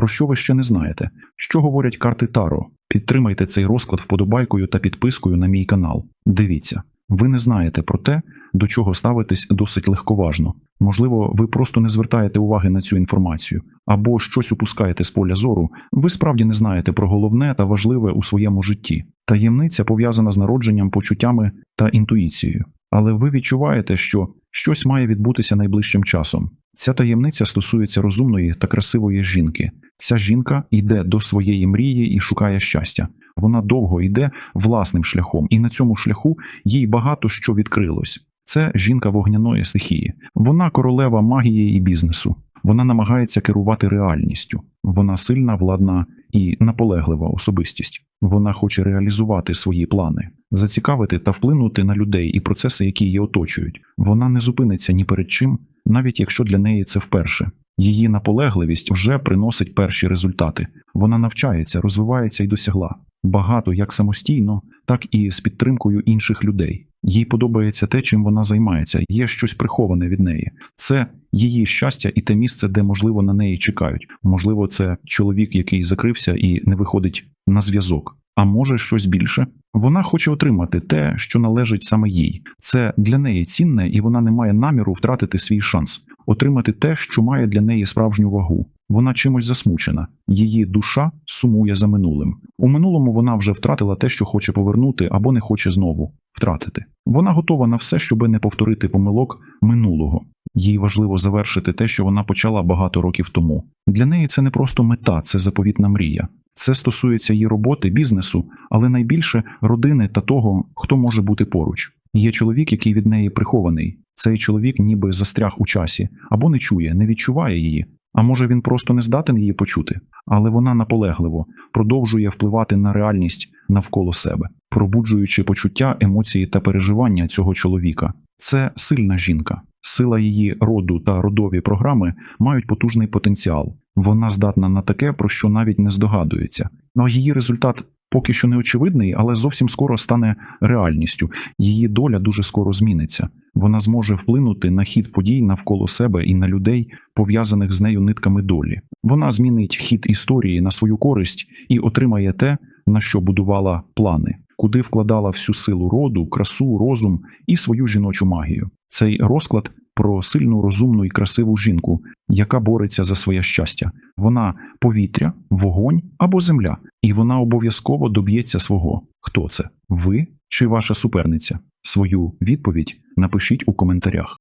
Про що ви ще не знаєте? Що говорять карти Таро? Підтримайте цей розклад вподобайкою та підпискою на мій канал. Дивіться, ви не знаєте про те, до чого ставитись досить легковажно. Можливо, ви просто не звертаєте уваги на цю інформацію, або щось упускаєте з поля зору. Ви справді не знаєте про головне та важливе у своєму житті. Таємниця пов'язана з народженням, почуттями та інтуїцією. Але ви відчуваєте, що щось має відбутися найближчим часом. Ця таємниця стосується розумної та красивої жінки. Ця жінка йде до своєї мрії і шукає щастя. Вона довго йде власним шляхом, і на цьому шляху їй багато що відкрилось. Це жінка вогняної стихії. Вона королева магії і бізнесу. Вона намагається керувати реальністю. Вона сильна, владна і наполеглива особистість. Вона хоче реалізувати свої плани, зацікавити та вплинути на людей і процеси, які її оточують. Вона не зупиниться ні перед чим, навіть якщо для неї це вперше. Її наполегливість вже приносить перші результати. Вона навчається, розвивається і досягла багато як самостійно, так і з підтримкою інших людей. Їй подобається те, чим вона займається, є щось приховане від неї. Це її щастя і те місце, де, можливо, на неї чекають. Можливо, це чоловік, який закрився і не виходить на зв'язок. А може щось більше? Вона хоче отримати те, що належить саме їй. Це для неї цінне, і вона не має наміру втратити свій шанс, отримати те, що має для неї справжню вагу. Вона чимось засмучена, її душа сумує за минулим. У минулому вона вже втратила те, що хоче повернути, або не хоче знову втратити. Вона готова на все, щоби не повторити помилок минулого. Їй важливо завершити те, що вона почала багато років тому. Для неї це не просто мета, це заповітна мрія. Це стосується її роботи, бізнесу, але найбільше родини та того, хто може бути поруч. Є чоловік, який від неї прихований. Цей чоловік ніби застряг у часі, або не чує, не відчуває її. А може він просто не здатен її почути, але вона наполегливо продовжує впливати на реальність навколо себе, пробуджуючи почуття, емоції та переживання цього чоловіка. Це сильна жінка. Сила її роду та родові програми мають потужний потенціал. Вона здатна на таке, про що навіть не здогадується. Ну а її результат поки що не очевидний, але зовсім скоро стане реальністю. Її доля дуже скоро зміниться. Вона зможе вплинути на хід подій навколо себе і на людей, пов'язаних з нею нитками долі. Вона змінить хід історії на свою користь і отримає те, на що будувала плани, куди вкладала всю силу роду, красу, розум і свою жіночу магію. Цей розклад про сильну, розумну і красиву жінку, яка бореться за своє щастя. Вона повітря, вогонь або земля, і вона обов'язково доб'ється свого. Хто це? Ви чи ваша суперниця? Свою відповідь напишіть у коментарях.